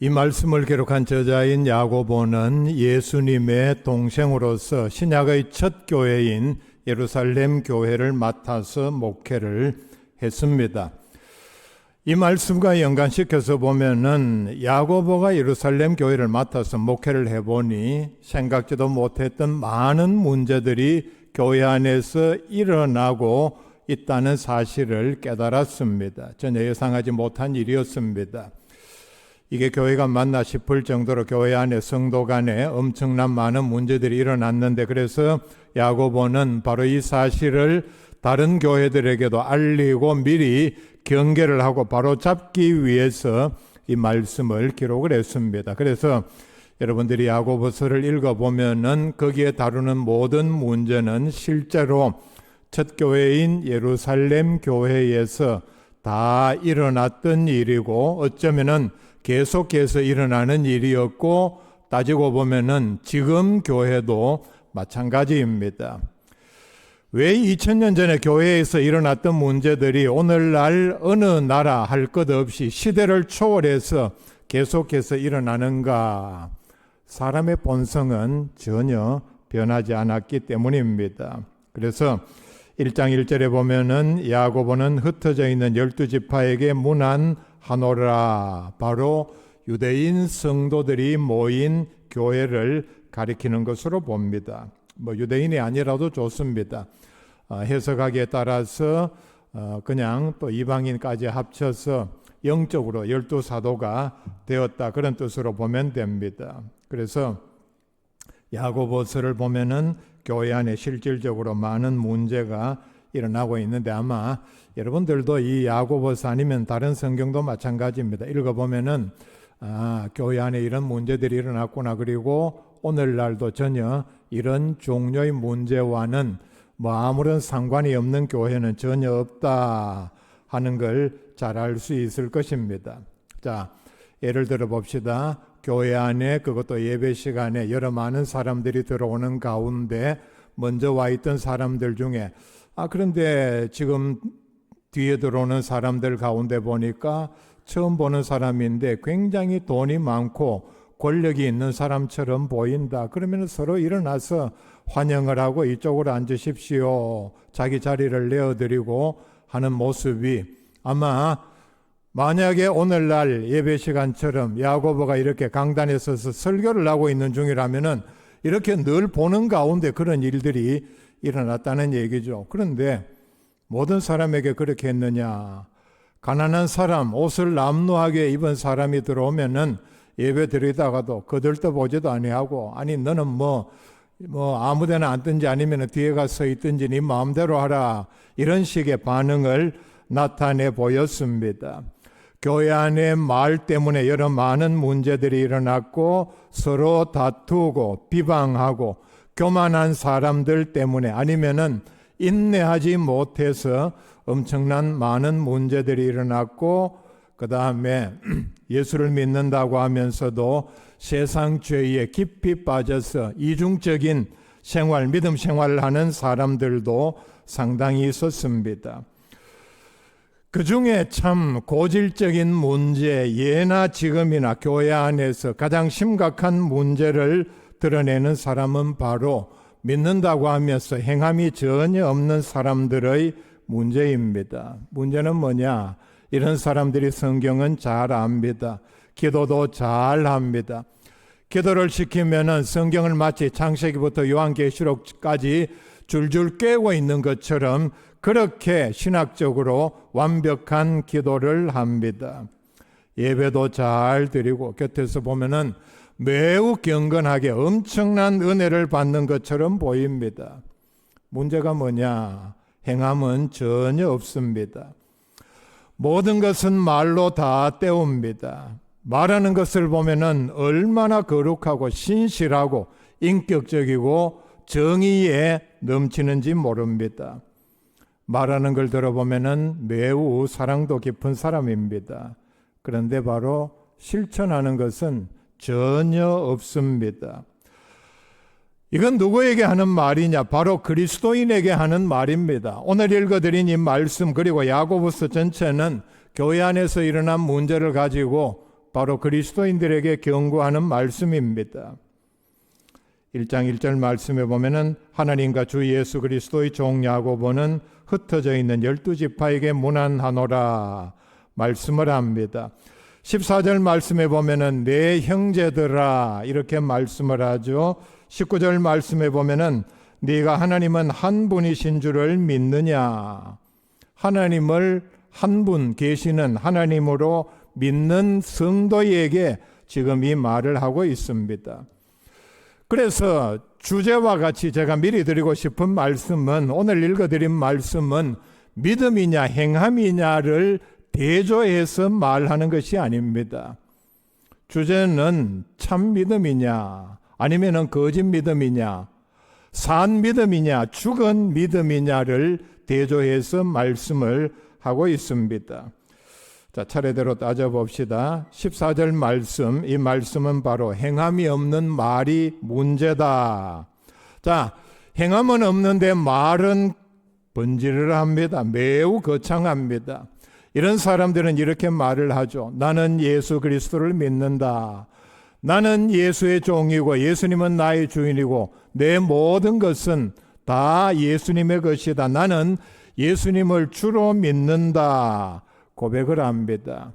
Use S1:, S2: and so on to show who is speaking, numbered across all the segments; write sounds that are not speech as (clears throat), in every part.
S1: 이 말씀을 기록한 저자인 야고보는 예수님의 동생으로서 신약의 첫 교회인 예루살렘 교회를 맡아서 목회를 했습니다. 이 말씀과 연관시켜서 보면은 야고보가 예루살렘 교회를 맡아서 목회를 해보니 생각지도 못했던 많은 문제들이 교회 안에서 일어나고 있다는 사실을 깨달았습니다. 전혀 예상하지 못한 일이었습니다. 이게 교회가 맞나 싶을 정도로 교회 안에 성도 간에 엄청난 많은 문제들이 일어났는데 그래서 야고보는 바로 이 사실을 다른 교회들에게도 알리고 미리 경계를 하고 바로 잡기 위해서 이 말씀을 기록을 했습니다. 그래서 여러분들이 야고보서를 읽어보면은 거기에 다루는 모든 문제는 실제로 첫 교회인 예루살렘 교회에서 다 일어났던 일이고 어쩌면은 계속해서 일어나는 일이었고 따지고 보면은 지금 교회도 마찬가지입니다. 왜 2000년 전에 교회에서 일어났던 문제들이 오늘날 어느 나라 할 것 없이 시대를 초월해서 계속해서 일어나는가? 사람의 본성은 전혀 변하지 않았기 때문입니다. 그래서 1장 1절에 보면은 야고보는 흩어져 있는 열두 지파에게 문안 하노라 바로 유대인 성도들이 모인 교회를 가리키는 것으로 봅니다. 뭐 유대인이 아니라도 좋습니다. 어, 해석하기에 따라서 어, 그냥 또 이방인까지 합쳐서 영적으로 열두 사도가 되었다 그런 뜻으로 보면 됩니다. 그래서 야고보서를 보면은 교회 안에 실질적으로 많은 문제가 일어나고 있는데 아마 여러분들도 이 야고보서 아니면 다른 성경도 마찬가지입니다. 읽어보면은 아, 교회 안에 이런 문제들이 일어났구나. 그리고 오늘날도 전혀 이런 종류의 문제와는 뭐 아무런 상관이 없는 교회는 전혀 없다 하는 걸 잘 알 수 있을 것입니다. 자, 예를 들어 봅시다. 교회 안에 그것도 예배 시간에 여러 많은 사람들이 들어오는 가운데 먼저 와 있던 사람들 중에 아 그런데 지금 뒤에 들어오는 사람들 가운데 보니까 처음 보는 사람인데 굉장히 돈이 많고 권력이 있는 사람처럼 보인다. 그러면 서로 일어나서 환영을 하고 이쪽으로 앉으십시오. 자기 자리를 내어드리고 하는 모습이 아마 만약에 오늘날 예배 시간처럼 야고보가 이렇게 강단에 서서 설교를 하고 있는 중이라면은 이렇게 늘 보는 가운데 그런 일들이 일어났다는 얘기죠. 그런데 모든 사람에게 그렇게 했느냐? 가난한 사람, 옷을 남루하게 입은 사람이 들어오면은 예배 드리다가도 거들떠 보지도 아니하고 아니 너는 뭐, 뭐 아무데나 앉든지 아니면 뒤에 가서 있든지 네 마음대로 하라 이런 식의 반응을 나타내 보였습니다. 교회 안에 말 때문에 여러 많은 문제들이 일어났고 서로 다투고 비방하고 교만한 사람들 때문에 아니면은 인내하지 못해서 엄청난 많은 문제들이 일어났고 그 다음에 (clears throat) 예수를 믿는다고 하면서도 세상 죄에 깊이 빠져서 이중적인 생활, 믿음 생활을 하는 사람들도 상당히 있었습니다. 그 중에 참 고질적인 문제, 예나 지금이나 교회 안에서 가장 심각한 문제를 드러내는 사람은 바로 믿는다고 하면서 행함이 전혀 없는 사람들의 문제입니다. 문제는 뭐냐? 이런 사람들이 성경은 잘 압니다. 기도도 잘 합니다. 기도를 시키면은 성경을 마치 창세기부터 요한계시록까지 줄줄 깨고 있는 것처럼 그렇게 신학적으로 완벽한 기도를 합니다. 예배도 잘 드리고 곁에서 보면은 매우 경건하게 엄청난 은혜를 받는 것처럼 보입니다. 문제가 뭐냐? 행함은 전혀 없습니다. 모든 것은 말로 다 때웁니다. 말하는 것을 보면은 얼마나 거룩하고 신실하고 인격적이고 정의에 넘치는지 모릅니다. 말하는 걸 들어보면은 매우 사랑도 깊은 사람입니다. 그런데 바로 실천하는 것은 전혀 없습니다. 이건 누구에게 하는 말이냐? 바로 그리스도인에게 하는 말입니다. 오늘 읽어드린 이 말씀 그리고 야고보서 전체는 교회 안에서 일어난 문제를 가지고 바로 그리스도인들에게 경고하는 말씀입니다. 1장 1절 말씀에 보면은 하나님과 주 예수 그리스도의 종 야고보는 흩어져 있는 열두 지파에게 문안하노라 말씀을 합니다. 14절 말씀에 보면은 내 형제들아 이렇게 말씀을 하죠. 19절 말씀에 보면은 네가 하나님은 한 분이신 줄을 믿느냐? 하나님을 한 분 계시는 하나님으로 믿는 성도에게 지금 이 말을 하고 있습니다. 그래서 주제와 같이 제가 미리 드리고 싶은 말씀은 오늘 읽어드린 말씀은 믿음이냐 행함이냐를 대조해서 말하는 것이 아닙니다. 주제는 참 믿음이냐 아니면은 거짓 믿음이냐 산 믿음이냐 죽은 믿음이냐를 대조해서 말씀을 하고 있습니다. 자, 차례대로 따져봅시다. 14절 말씀, 이 말씀은 바로 행함이 없는 말이 문제다. 자, 행함은 없는데 말은 번지를 합니다. 매우 거창합니다. 이런 사람들은 이렇게 말을 하죠. 나는 예수 그리스도를 믿는다. 나는 예수의 종이고 예수님은 나의 주인이고 내 모든 것은 다 예수님의 것이다. 나는 예수님을 주로 믿는다. 고백을 합니다.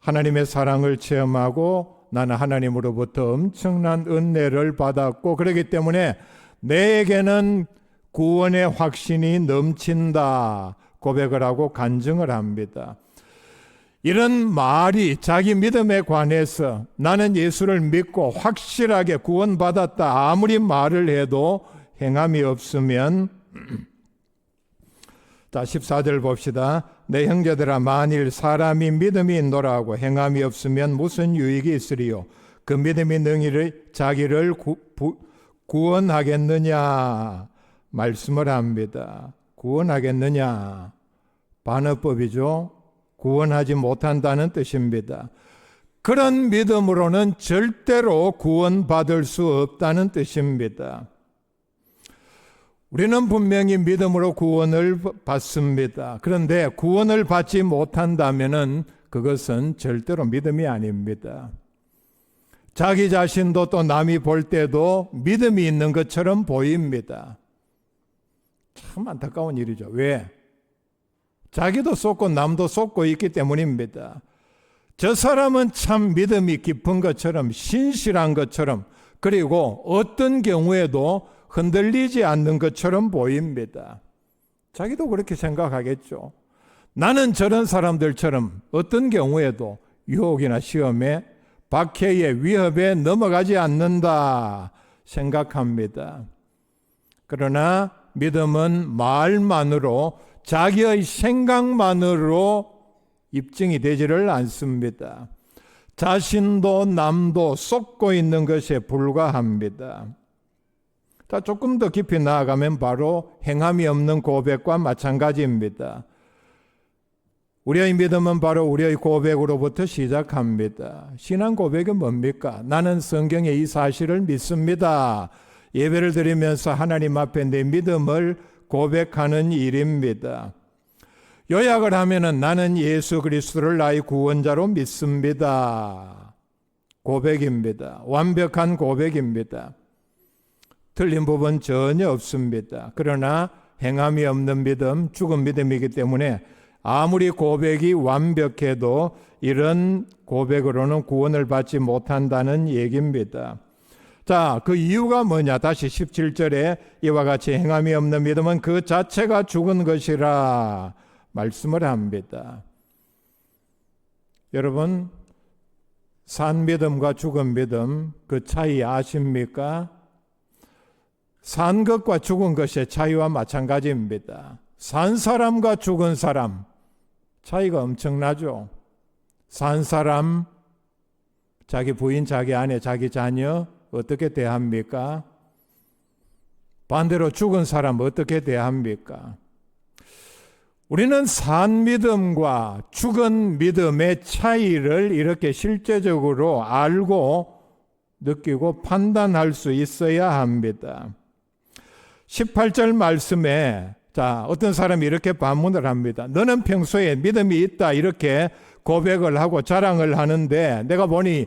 S1: 하나님의 사랑을 체험하고 나는 하나님으로부터 엄청난 은혜를 받았고 그렇기 때문에 내게는 구원의 확신이 넘친다. 고백을 하고 간증을 합니다. 이런 말이 자기 믿음에 관해서 나는 예수를 믿고 확실하게 구원받았다. 아무리 말을 해도 행함이 없으면 (clears throat) 자, 14절 봅시다. 내 형제들아 만일 사람이 믿음이 있노라고 행함이 없으면 무슨 유익이 있으리요? 그 믿음이 능히를 자기를 구, 부, 구원하겠느냐? 말씀을 합니다. 구원하겠느냐? 반어법이죠. 구원하지 못한다는 뜻입니다. 그런 믿음으로는 절대로 구원받을 수 없다는 뜻입니다. 우리는 분명히 믿음으로 구원을 받습니다. 그런데 구원을 받지 못한다면 그것은 절대로 믿음이 아닙니다. 자기 자신도 또 남이 볼 때도 믿음이 있는 것처럼 보입니다. 참 안타까운 일이죠. 왜? 자기도 쏟고 남도 쏟고 있기 때문입니다. 저 사람은 참 믿음이 깊은 것처럼 신실한 것처럼 그리고 어떤 경우에도 흔들리지 않는 것처럼 보입니다. 자기도 그렇게 생각하겠죠. 나는 저런 사람들처럼 어떤 경우에도 유혹이나 시험에 박해의 위협에 넘어가지 않는다 생각합니다. 그러나 믿음은 말만으로 자기의 생각만으로 입증이 되지를 않습니다. 자신도 남도 쏟고 있는 것에 불과합니다. 자, 조금 더 깊이 나아가면 바로 행함이 없는 고백과 마찬가지입니다. 우리의 믿음은 바로 우리의 고백으로부터 시작합니다. 신앙 고백은 뭡니까? 나는 성경의 이 사실을 믿습니다. 예배를 드리면서 하나님 앞에 내 믿음을 고백하는 일입니다. 요약을 하면은 나는 예수 그리스도를 나의 구원자로 믿습니다. 고백입니다. 완벽한 고백입니다. 틀린 부분 전혀 없습니다. 그러나 행함이 없는 믿음, 죽은 믿음이기 때문에 아무리 고백이 완벽해도 이런 고백으로는 구원을 받지 못한다는 얘기입니다. 자, 그 이유가 뭐냐? 다시 17절에 이와 같이 행함이 없는 믿음은 그 자체가 죽은 것이라 말씀을 합니다. 여러분, 산 믿음과 죽은 믿음 그 차이 아십니까? 산 것과 죽은 것의 차이와 마찬가지입니다. 산 사람과 죽은 사람 차이가 엄청나죠. 산 사람 자기 부인, 자기 아내, 자기 자녀 어떻게 대합니까? 반대로 죽은 사람 어떻게 대합니까? 우리는 산 믿음과 죽은 믿음의 차이를 이렇게 실제적으로 알고 느끼고 판단할 수 있어야 합니다. 18절 말씀에 자, 어떤 사람이 이렇게 반문을 합니다. 너는 평소에 믿음이 있다 이렇게 고백을 하고 자랑을 하는데 내가 보니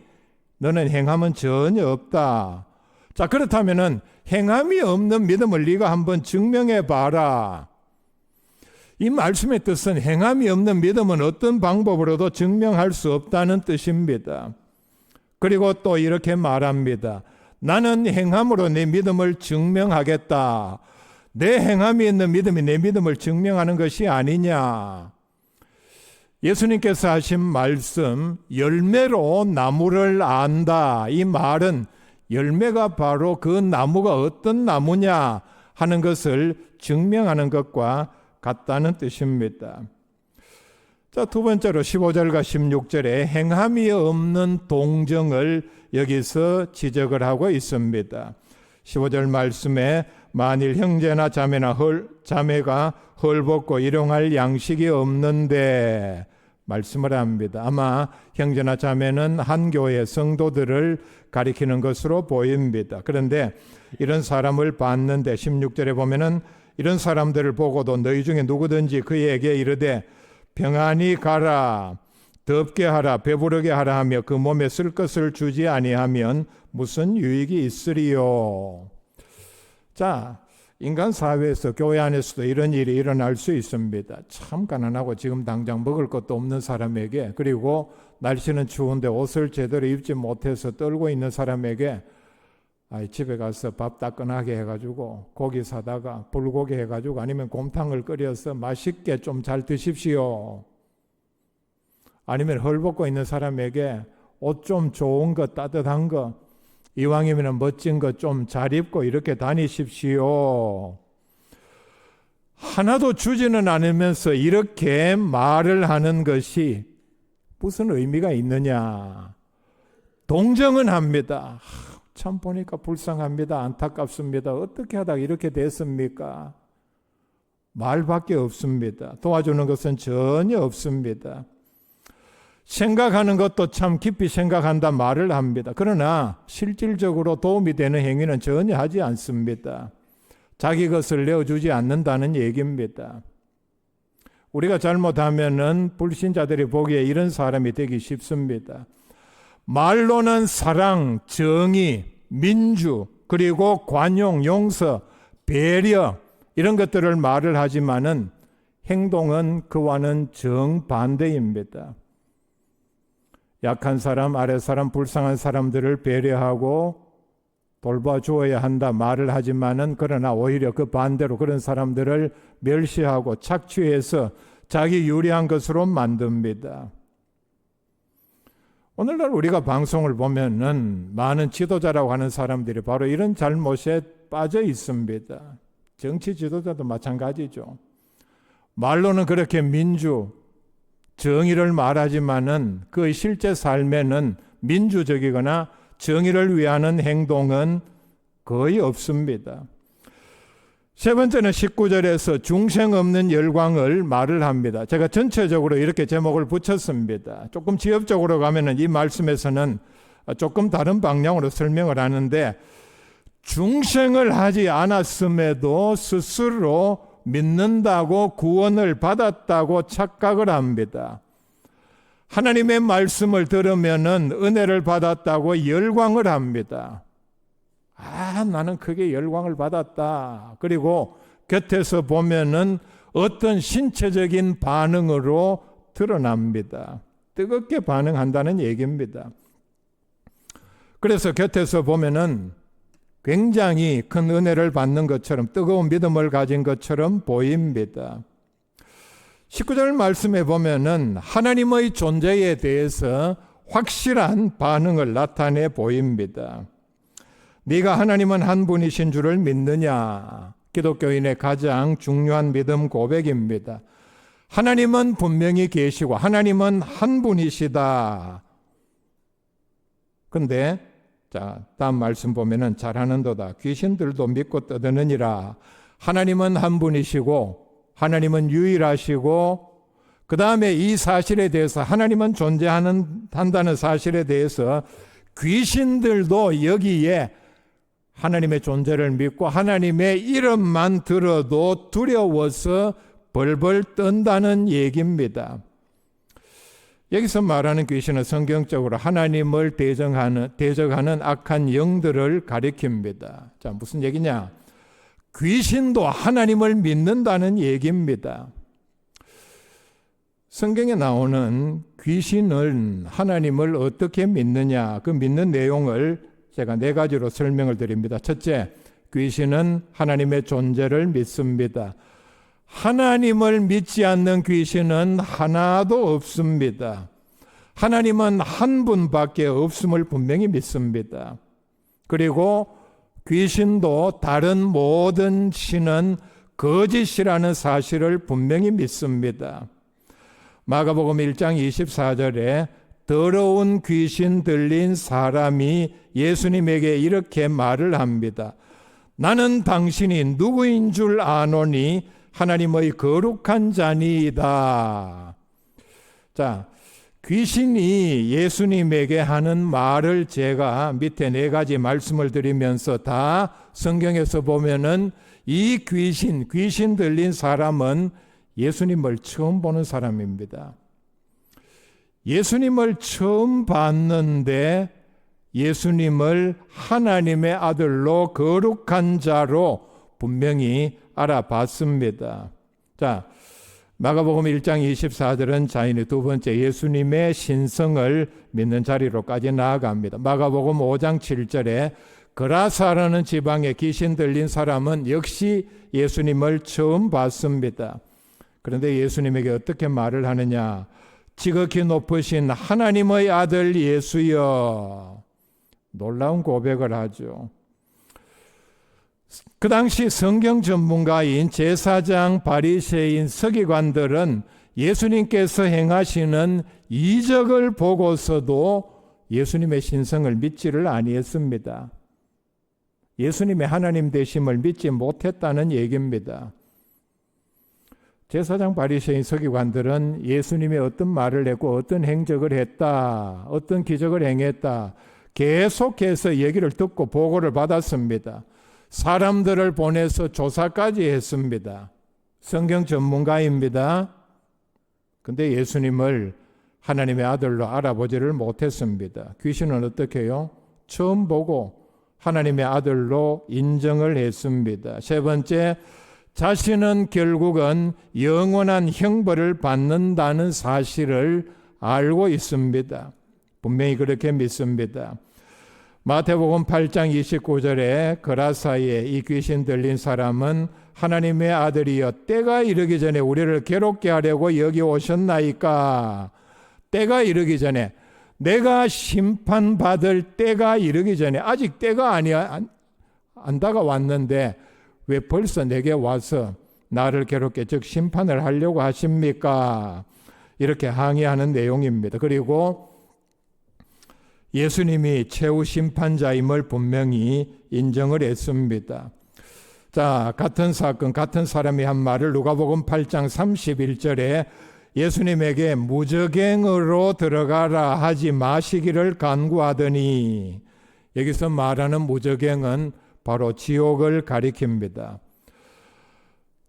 S1: 너는 행함은 전혀 없다. 자, 그렇다면은 행함이 없는 믿음을 네가 한번 증명해 봐라. 이 말씀의 뜻은 행함이 없는 믿음은 어떤 방법으로도 증명할 수 없다는 뜻입니다. 그리고 또 이렇게 말합니다. 나는 행함으로 내 믿음을 증명하겠다. 내 행함이 있는 믿음이 내 믿음을 증명하는 것이 아니냐. 예수님께서 하신 말씀, 열매로 나무를 안다. 이 말은 열매가 바로 그 나무가 어떤 나무냐 하는 것을 증명하는 것과 같다는 뜻입니다. 자, 두 번째로 15절과 16절에 행함이 없는 동정을 여기서 지적을 하고 있습니다. 15절 말씀에 만일 형제나 자매나 헐, 자매가 헐벗고 일용할 양식이 없는데 말씀을 합니다. 아마 형제나 자매는 한 교회 성도들을 가리키는 것으로 보입니다. 그런데 이런 사람을 봤는데 16절에 보면은 이런 사람들을 보고도 너희 중에 누구든지 그에게 이르되 평안히 가라 덥게 하라 배부르게 하라 하며 그 몸에 쓸 것을 주지 아니하면 무슨 유익이 있으리요. 자, 인간 사회에서 교회 안에서도 이런 일이 일어날 수 있습니다. 참 가난하고 지금 당장 먹을 것도 없는 사람에게 그리고 날씨는 추운데 옷을 제대로 입지 못해서 떨고 있는 사람에게 아, 집에 가서 밥 따끈하게 해가지고 고기 사다가 불고기 해가지고 아니면 곰탕을 끓여서 맛있게 좀 잘 드십시오. 아니면 헐벗고 있는 사람에게 옷 좀 좋은 거 따뜻한 거 이왕이면 멋진 거좀잘 입고 이렇게 다니십시오. 하나도 주지는 않으면서 이렇게 말을 하는 것이 무슨 의미가 있느냐? 동정은 합니다. 참 보니까 불쌍합니다. 안타깝습니다. 어떻게 하다가 이렇게 됐습니까? 말밖에 없습니다. 도와주는 것은 전혀 없습니다. 생각하는 것도 참 깊이 생각한다 말을 합니다. 그러나 실질적으로 도움이 되는 행위는 전혀 하지 않습니다. 자기 것을 내어주지 않는다는 얘기입니다. 우리가 잘못하면은 불신자들이 보기에 이런 사람이 되기 쉽습니다. 말로는 사랑, 정의, 민주, 그리고 관용, 용서, 배려 이런 것들을 말을 하지만은 행동은 그와는 정반대입니다. 약한 사람, 아래 사람, 불쌍한 사람들을 배려하고 돌봐주어야 한다 말을 하지만은 그러나 오히려 그 반대로 그런 사람들을 멸시하고 착취해서 자기 유리한 것으로 만듭니다. 오늘날 우리가 방송을 보면은 많은 지도자라고 하는 사람들이 바로 이런 잘못에 빠져 있습니다. 정치 지도자도 마찬가지죠. 말로는 그렇게 민주, 정의를 말하지만은 그 실제 삶에는 민주적이거나 정의를 위하는 행동은 거의 없습니다. 세 번째는 19절에서 중생 없는 열광을 말을 합니다. 제가 전체적으로 이렇게 제목을 붙였습니다. 조금 지엽적으로 가면은 이 말씀에서는 조금 다른 방향으로 설명을 하는데 중생을 하지 않았음에도 스스로 믿는다고 구원을 받았다고 착각을 합니다. 하나님의 말씀을 들으면은 은혜를 받았다고 열광을 합니다. 아, 나는 크게 열광을 받았다. 그리고 곁에서 보면은 어떤 신체적인 반응으로 드러납니다. 뜨겁게 반응한다는 얘기입니다. 그래서 곁에서 보면은 굉장히 큰 은혜를 받는 것처럼 뜨거운 믿음을 가진 것처럼 보입니다. 19절 말씀에 보면은 하나님의 존재에 대해서 확실한 반응을 나타내 보입니다. 네가 하나님은 한 분이신 줄을 믿느냐? 기독교인의 가장 중요한 믿음 고백입니다. 하나님은 분명히 계시고 하나님은 한 분이시다. 근데 자, 다음 말씀 보면은 잘하는도다. 귀신들도 믿고 떠드느니라. 하나님은 한 분이시고 하나님은 유일하시고 그 다음에 이 사실에 대해서 하나님은 존재하는 한다는 사실에 대해서 귀신들도 여기에 하나님의 존재를 믿고 하나님의 이름만 들어도 두려워서 벌벌 떤다는 얘기입니다. 여기서 말하는 귀신은 성경적으로 하나님을 대적하는, 대적하는 악한 영들을 가리킵니다. 자, 무슨 얘기냐? 귀신도 하나님을 믿는다는 얘기입니다. 성경에 나오는 귀신은 하나님을 어떻게 믿느냐, 그 믿는 내용을 제가 네 가지로 설명을 드립니다. 첫째, 귀신은 하나님의 존재를 믿습니다. 하나님을 믿지 않는 귀신은 하나도 없습니다. 하나님은 한 분밖에 없음을 분명히 믿습니다. 그리고 귀신도 다른 모든 신은 거짓이라는 사실을 분명히 믿습니다. 마가복음 1장 24절에 더러운 귀신 들린 사람이 예수님에게 이렇게 말을 합니다. 나는 당신이 누구인 줄 아노니 하나님의 거룩한 자니이다. 자, 귀신이 예수님에게 하는 말을 제가 밑에 네 가지 말씀을 드리면서 다 성경에서 보면은 이 귀신, 귀신 들린 사람은 예수님을 처음 보는 사람입니다. 예수님을 처음 봤는데 예수님을 하나님의 아들로 거룩한 자로 분명히 알아봤습니다. 자, 마가복음 1장 24절은 자인의 두 번째 예수님의 신성을 믿는 자리로까지 나아갑니다. 마가복음 5장 7절에 그라사라는 지방에 귀신 들린 사람은 역시 예수님을 처음 봤습니다. 그런데 예수님에게 어떻게 말을 하느냐? 지극히 높으신 하나님의 아들 예수여. 놀라운 고백을 하죠. 그 당시 성경 전문가인 제사장 바리새인 서기관들은 예수님께서 행하시는 이적을 보고서도 예수님의 신성을 믿지를 아니했습니다. 예수님의 하나님 되심을 믿지 못했다는 얘기입니다. 제사장 바리새인 서기관들은 예수님의 어떤 말을 했고 어떤 행적을 했다, 어떤 기적을 행했다 계속해서 얘기를 듣고 보고를 받았습니다. 사람들을 보내서 조사까지 했습니다. 성경 전문가입니다. 근데 예수님을 하나님의 아들로 알아보지를 못했습니다. 귀신은 어떻게 해요? 처음 보고 하나님의 아들로 인정을 했습니다. 세 번째, 자신은 결국은 영원한 형벌을 받는다는 사실을 알고 있습니다. 분명히 그렇게 믿습니다. 마태복음 8장 29절에 그라사이에 이 귀신 들린 사람은 하나님의 아들이여 때가 이르기 전에 우리를 괴롭게 하려고 여기 오셨나이까 때가 이르기 전에 내가 심판받을 때가 이르기 전에 아직 때가 아니야 안, 안 다가왔는데 왜 벌써 내게 와서 나를 괴롭게 즉 심판을 하려고 하십니까? 이렇게 항의하는 내용입니다. 그리고 예수님이 최후 심판자임을 분명히 인정을 했습니다. 자, 같은 사건, 같은 사람이 한 말을 누가복음 8장 31절에 예수님에게 무적행으로 들어가라 하지 마시기를 간구하더니 여기서 말하는 무적행은 바로 지옥을 가리킵니다.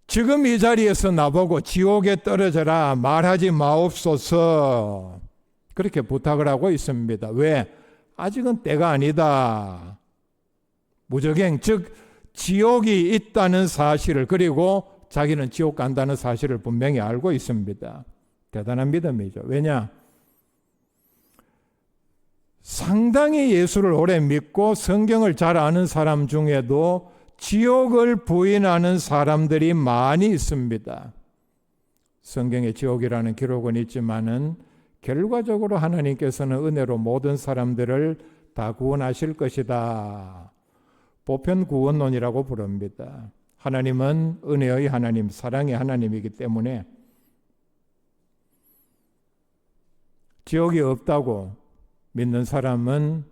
S1: 지금 이 자리에서 나보고 지옥에 떨어져라 말하지 마옵소서. 그렇게 부탁을 하고 있습니다. 왜? 아직은 때가 아니다. 무적행, 즉, 지옥이 있다는 사실을, 그리고 자기는 지옥 간다는 사실을 분명히 알고 있습니다. 대단한 믿음이죠. 왜냐? 상당히 예수를 오래 믿고 성경을 잘 아는 사람 중에도 지옥을 부인하는 사람들이 많이 있습니다. 성경에 지옥이라는 기록은 있지만은 결과적으로 하나님께서는 은혜로 모든 사람들을 다 구원하실 것이다. 보편 구원론이라고 부릅니다. 하나님은 은혜의 하나님, 사랑의 하나님이기 때문에 지옥이 없다고 믿는 사람은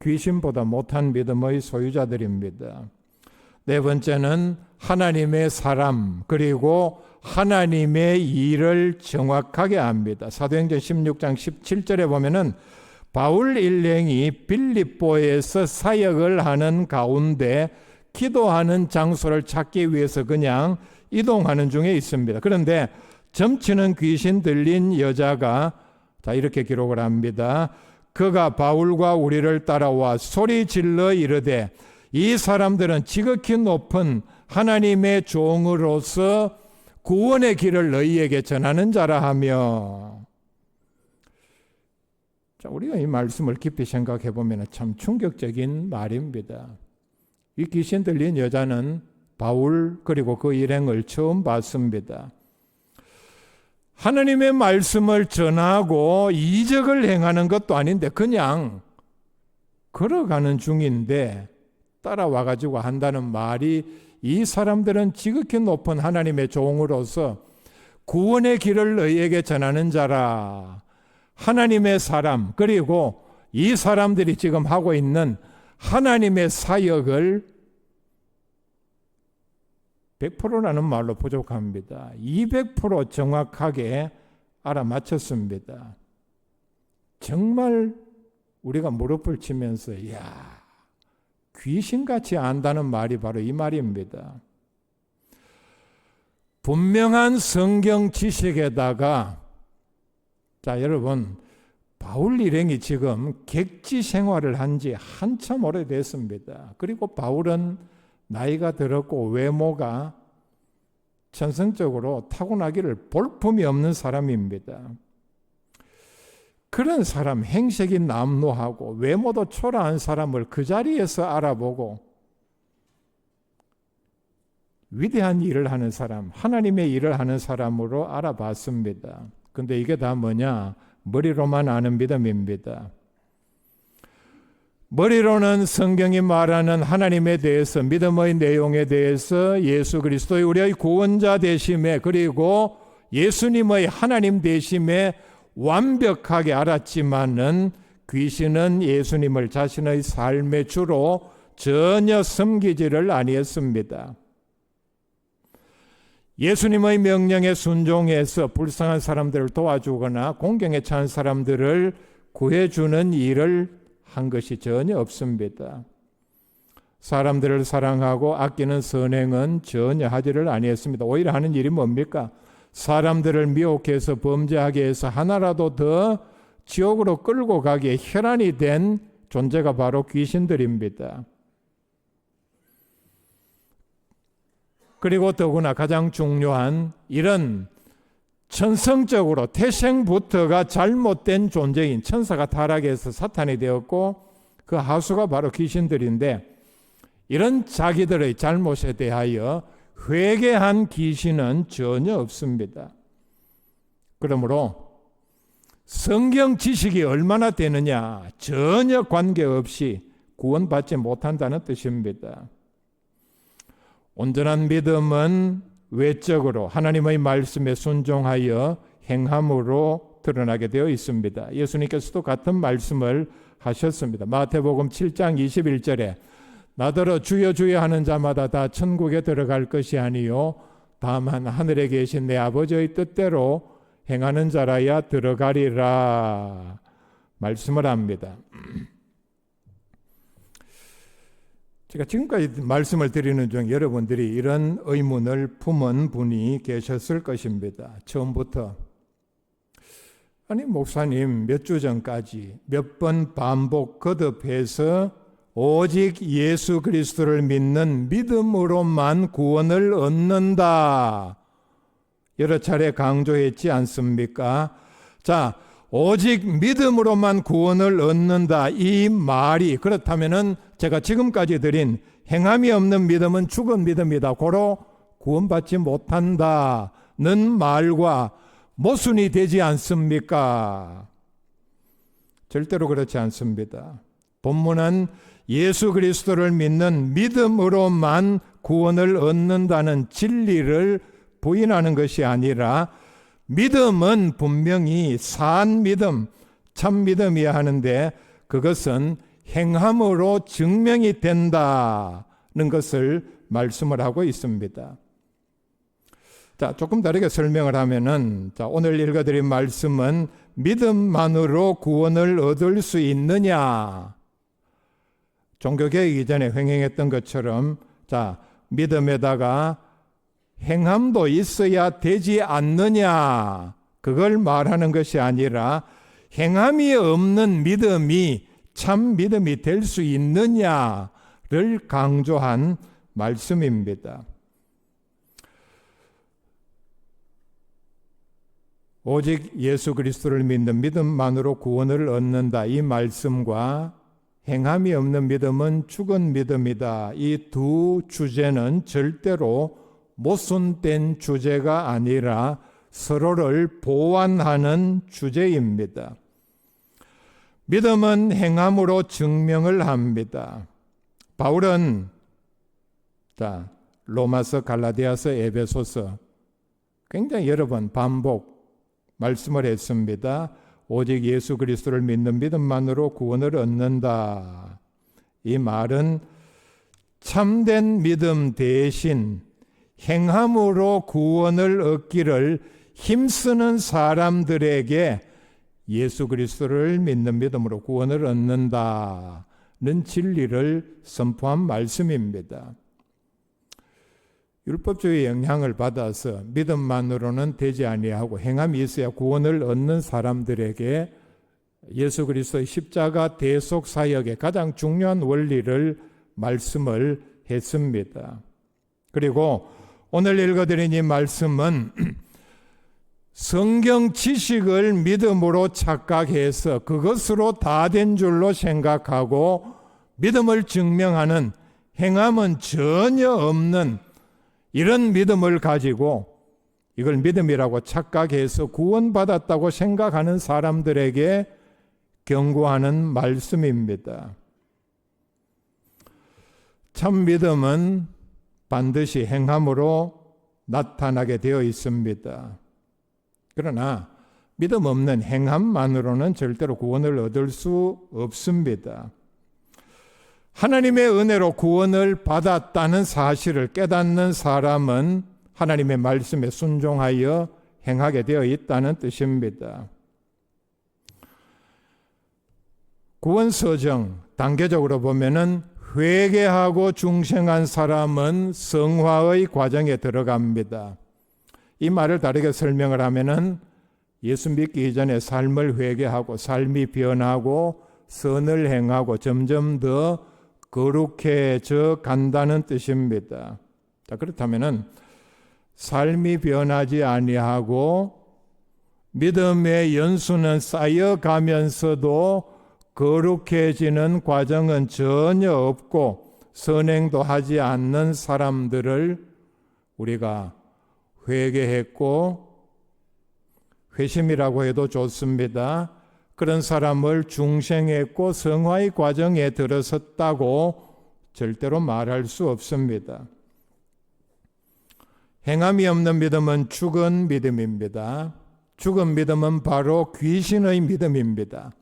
S1: 귀신보다 못한 믿음의 소유자들입니다. 네 번째는 하나님의 사람, 그리고 하나님의 일을 정확하게 압니다. 사도행전 16장 17절에 보면은 바울 일행이 빌립보에서 사역을 하는 가운데 기도하는 장소를 찾기 위해서 그냥 이동하는 중에 있습니다. 그런데 점치는 귀신 들린 여자가 자, 이렇게 기록을 합니다. 그가 바울과 우리를 따라와 소리 질러 이르되 이 사람들은 지극히 높은 하나님의 종으로서 구원의 길을 너희에게 전하는 자라 하며 자, 우리가 이 말씀을 깊이 생각해 보면 참 충격적인 말입니다. 이 귀신 들린 여자는 바울 그리고 그 일행을 처음 봤습니다. 하나님의 말씀을 전하고 이적을 행하는 것도 아닌데 그냥 걸어가는 중인데 따라와 가지고 한다는 말이 이 사람들은 지극히 높은 하나님의 종으로서 구원의 길을 너희에게 전하는 자라. 하나님의 사람 그리고 이 사람들이 지금 하고 있는 하나님의 사역을 100%라는 말로 부족합니다. 200% 정확하게 알아맞혔습니다. 정말 우리가 무릎을 치면서 야 귀신같이 안다는 말이 바로 이 말입니다. 분명한 성경 지식에다가 자 여러분 바울 일행이 지금 객지 생활을 한 지 한참 오래됐습니다. 그리고 바울은 나이가 들었고 외모가 천성적으로 타고나기를 볼품이 없는 사람입니다. 그런 사람 행색이 남노하고 외모도 초라한 사람을 그 자리에서 알아보고 위대한 일을 하는 사람, 하나님의 일을 하는 사람으로 알아봤습니다. 근데 이게 다 뭐냐? 머리로만 아는 믿음입니다. 머리로는 성경이 말하는 하나님에 대해서 믿음의 내용에 대해서 예수 그리스도의 우리의 구원자 되심에 그리고 예수님의 하나님 되심에 완벽하게 알았지만은 귀신은 예수님을 자신의 삶의 주로 전혀 섬기지를 아니했습니다. 예수님의 명령에 순종해서 불쌍한 사람들을 도와주거나 공경에 처한 사람들을 구해주는 일을 한 것이 전혀 없습니다. 사람들을 사랑하고 아끼는 선행은 전혀 하지를 아니했습니다. 오히려 하는 일이 뭡니까? 사람들을 미혹해서 범죄하게 해서 하나라도 더 지옥으로 끌고 가기에 혈안이 된 존재가 바로 귀신들입니다. 그리고 더구나 가장 중요한 이런 천성적으로 태생부터가 잘못된 존재인 천사가 타락해서 사탄이 되었고 그 하수가 바로 귀신들인데 이런 자기들의 잘못에 대하여 회개한 귀신은 전혀 없습니다. 그러므로 성경 지식이 얼마나 되느냐 전혀 관계없이 구원받지 못한다는 뜻입니다. 온전한 믿음은 외적으로 하나님의 말씀에 순종하여 행함으로 드러나게 되어 있습니다. 예수님께서도 같은 말씀을 하셨습니다. 마태복음 7장 21절에 나더러 주여 주여 하는 자마다 다 천국에 들어갈 것이 아니요 다만 하늘에 계신 내 아버지의 뜻대로 행하는 자라야 들어가리라 말씀을 합니다. (clears throat) 제가 지금까지 말씀을 드리는 중 여러분들이 이런 의문을 품은 분이 계셨을 것입니다. 처음부터. 아니, 목사님, 몇 주 전까지 몇 번 반복 거듭해서 오직 예수 그리스도를 믿는 믿음으로만 구원을 얻는다. 여러 차례 강조했지 않습니까? 자, 오직 믿음으로만 구원을 얻는다. 이 말이 그렇다면은 제가 지금까지 드린 행함이 없는 믿음은 죽은 믿음이다. 고로 구원받지 못한다는 말과 모순이 되지 않습니까? 절대로 그렇지 않습니다. 본문은 예수 그리스도를 믿는 믿음으로만 구원을 얻는다는 진리를 부인하는 것이 아니라 믿음은 분명히 산 믿음, 참 믿음이야 하는데 그것은 행함으로 증명이 된다는 것을 말씀을 하고 있습니다. 자, 조금 다르게 설명을 하면은, 자, 오늘 읽어드린 말씀은 믿음만으로 구원을 얻을 수 있느냐? 종교개혁 이전에 횡행했던 것처럼, 자, 믿음에다가 행함도 있어야 되지 않느냐. 그걸 말하는 것이 아니라 행함이 없는 믿음이 참 믿음이 될 수 있느냐를 강조한 말씀입니다. 오직 예수 그리스도를 믿는 믿음만으로 구원을 얻는다. 이 말씀과 행함이 없는 믿음은 죽은 믿음이다. 이 두 주제는 절대로 모순된 주제가 아니라 서로를 보완하는 주제입니다. 믿음은 행함으로 증명을 합니다. 바울은 자, 로마서, 갈라디아서, 에베소서 굉장히 여러 번 반복 말씀을 했습니다. 오직 예수 그리스도를 믿는 믿음만으로 구원을 얻는다. 이 말은 참된 믿음 대신 행함으로 구원을 얻기를 힘쓰는 사람들에게 예수 그리스도를 믿는 믿음으로 구원을 얻는다는 진리를 선포한 말씀입니다. 율법주의 영향을 받아서 믿음만으로는 되지 아니하고 행함이 있어야 구원을 얻는 사람들에게 예수 그리스도의 십자가 대속 사역의 가장 중요한 원리를 말씀을 했습니다. 그리고 오늘 읽어드린 이 말씀은 (clears throat) 성경 지식을 믿음으로 착각해서 그것으로 다 된 줄로 생각하고 믿음을 증명하는 행함은 전혀 없는 이런 믿음을 가지고 이걸 믿음이라고 착각해서 구원받았다고 생각하는 사람들에게 경고하는 말씀입니다. 참 믿음은 반드시 행함으로 나타나게 되어 있습니다. 그러나 믿음 없는 행함만으로는 절대로 구원을 얻을 수 없습니다. 하나님의 은혜로 구원을 받았다는 사실을 깨닫는 사람은 하나님의 말씀에 순종하여 행하게 되어 있다는 뜻입니다. 구원 서정 단계적으로 보면은 회개하고 중생한 사람은 성화의 과정에 들어갑니다. 이 말을 다르게 설명을 하면은 예수 믿기 이전에 삶을 회개하고 삶이 변하고 선을 행하고 점점 더 거룩해져 간다는 뜻입니다. 자, 그렇다면은 삶이 변하지 아니하고 믿음의 연수는 쌓여가면서도 거룩해지는 과정은 전혀 없고 선행도 하지 않는 사람들을 우리가 회개했고 회심이라고 해도 좋습니다. 그런 사람을 중생했고 성화의 과정에 들어섰다고 절대로 말할 수 없습니다. 행함이 없는 믿음은 죽은 믿음입니다. 죽은 믿음은 바로 귀신의 믿음입니다.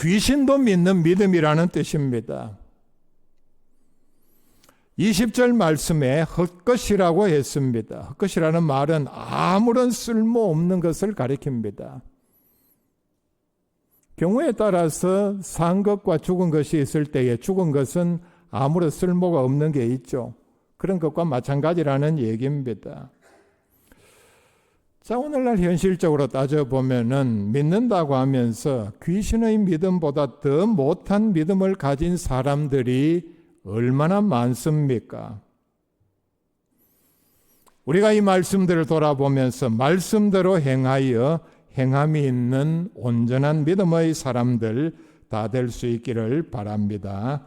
S1: 귀신도 믿는 믿음이라는 뜻입니다. 20절 말씀에 헛것이라고 했습니다. 헛것이라는 말은 아무런 쓸모 없는 것을 가리킵니다. 경우에 따라서 산 것과 죽은 것이 있을 때에 죽은 것은 아무런 쓸모가 없는 게 있죠. 그런 것과 마찬가지라는 얘기입니다. 자, 오늘날 현실적으로 따져보면은 믿는다고 하면서 귀신의 믿음보다 더 못한 믿음을 가진 사람들이 얼마나 많습니까? 우리가 이 말씀들을 돌아보면서 말씀대로 행하여 행함이 있는 온전한 믿음의 사람들 다 될 수 있기를 바랍니다.